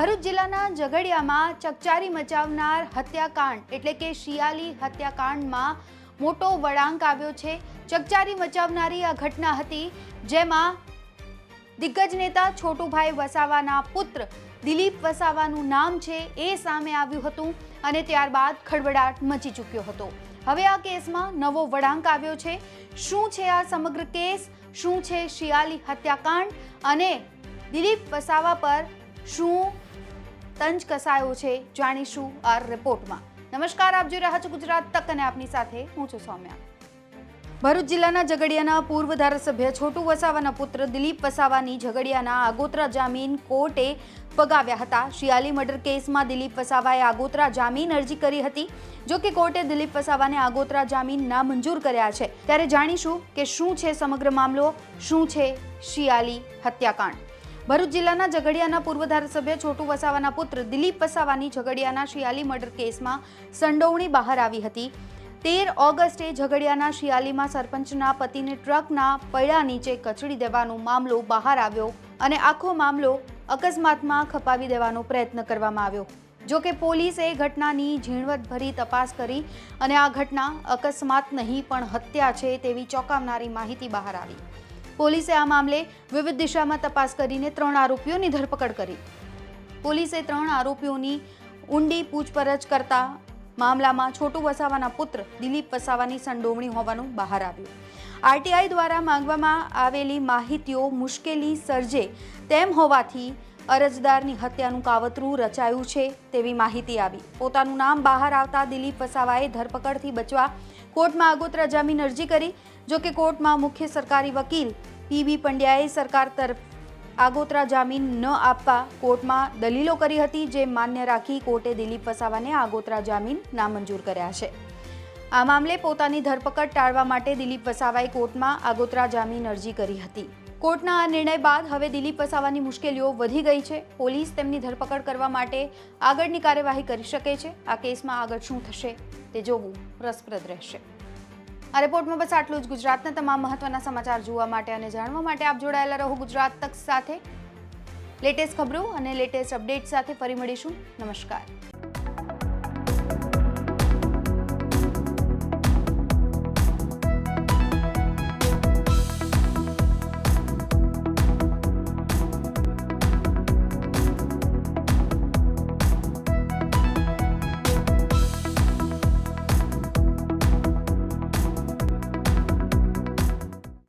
ભરૂચ જિલ્લાના ઝઘડિયામાં ચકચારી મચાવનાર હત્યાકાંડ, એટલે કે શિયાલી હત્યાકાંડમાં મોટો વળાંક આવ્યો છે. ચકચારી મચાવનારી આ ઘટના હતી, જેમાં દિગ્ગજ નેતા છોટુભાઈ વસાવાના પુત્ર દિલીપ વસાવાનું નામ છે એ સામે આવ્યું હતું અને ત્યારબાદ ખળબડાટ મચી ચૂક્યો હતો. હવે આ કેસમાં નવો વળાંક આવ્યો છે. શું છે આ સમગ્ર કેસ? શું છે શિયાલી હત્યાકાંડ? અને દિલીપ વસાવા પર શું તંજ કસાયો છે. જાણીશું આ રિપોર્ટમાં. નમસ્કાર, આપ જોઈ રહ્યા છો ગુજરાત તક અને આપની સાથે હું છું સૌમ્યા. ભરૂચ જિલ્લાના ઝઘડિયાના પૂર્વ ધારાસભ્ય છોટુ વસાવાના પુત્ર દિલીપ વસાવાની ઝઘડિયાના આગોતરા જામીન કોર્ટે ફગાવ્યા હતા. શિયાલી મર્ડર કેસમાં દિલીપ વસાવાએ આગોતરા જામીન અરજી કરી હતી. જો કે કોર્ટે દિલીપ વસાવાને આગોતરા જામીન નામંજૂર કર્યા છે. ત્યારે જાણીશું કે શું છે સમગ્ર મામલો, શું છે શિયાલી હત્યાકાંડ? ભરૂચ જિલ્લાના ઝઘડિયાના પૂર્વ ધારાસભ્ય છોટુ વસાવાના પુત્ર દિલીપ વસાવાની ઝઘડિયાના શિયાલી મર્ડર કેસમાં સંડોવણી બહાર આવી હતી. તેર ઓગસ્ટે ઝઘડિયાના શિયાલીમાં સરપંચના પતિને ટ્રકના પૈડા નીચે કચડી દેવાનો મામલો બહાર આવ્યો અને આખો મામલો અકસ્માતમાં ખપાવી દેવાનો પ્રયત્ન કરવામાં આવ્યો. જો કે પોલીસે ઘટનાની ઝીણવટભરી તપાસ કરી અને આ ઘટના અકસ્માત નહીં પણ હત્યા છે તેવી ચોંકાવનારી માહિતી બહાર આવી. પોલીસે આ મામલે વિવિધ દિશામાં તપાસ કરીને ત્રણ આરોપીઓની ધરપકડ કરી. પોલીસે ત્રણ આરોપીઓની ઊંડી પૂછપરછ કરતા મામલામાં છોટુ વસાવાના પુત્ર દિલીપ વસાવાની સંડોવણી હોવાનું બહાર આવ્યું. આરટીઆઈ દ્વારા માંગવામાં આવેલી માહિતીઓ મુશ્કેલી સર્જે તેમ હોવાથી અરજદારની હત્યાનું કાવતરું રચાયું છે તેવી માહિતી આવી. પોતાનું નામ બહાર આવતા દિલીપ વસાવાએ ધરપકડથી બચવા કોર્ટમાં આગોતરા જામીન અરજી કરી. જો કે કોર્ટમાં મુખ્ય સરકારી વકીલ પીબી પંડ્યાએ સરકાર તરફ આગોતરા જામીન ન આપવા કોર્ટમાં દલીલો કરી હતી, જે માન્ય રાખી કોર્ટે દિલીપ વસાવાને આગોતરા જામીન નામંજૂર કર્યા છે. આ મામલે પોતાની ધરપકડ ટાળવા માટે દિલીપ વસાવાએ કોર્ટમાં આગોતરા જામીન અરજી કરી હતી. કોર્ટના આ નિર્ણય બાદ હવે દિલીપ વસાવાની મુશ્કેલીઓ વધી ગઈ છે. પોલીસ તેમની ધરપકડ કરવા માટે આગળની કાર્યવાહી કરી શકે છે. આ કેસમાં આગળ શું થશે તે જોવું રસપ્રદ રહેશે. આ રિપોર્ટમાં બસ આટલું જ. ગુજરાતના તમામ મહત્વના સમાચાર જોવા માટે અને જાણવા માટે આપ જોડાયેલા રહો ગુજરાત તક સાથે. લેટેસ્ટ ખબરો અને લેટેસ્ટ અપડેટ સાથે ફરી મળીશું. નમસ્કાર.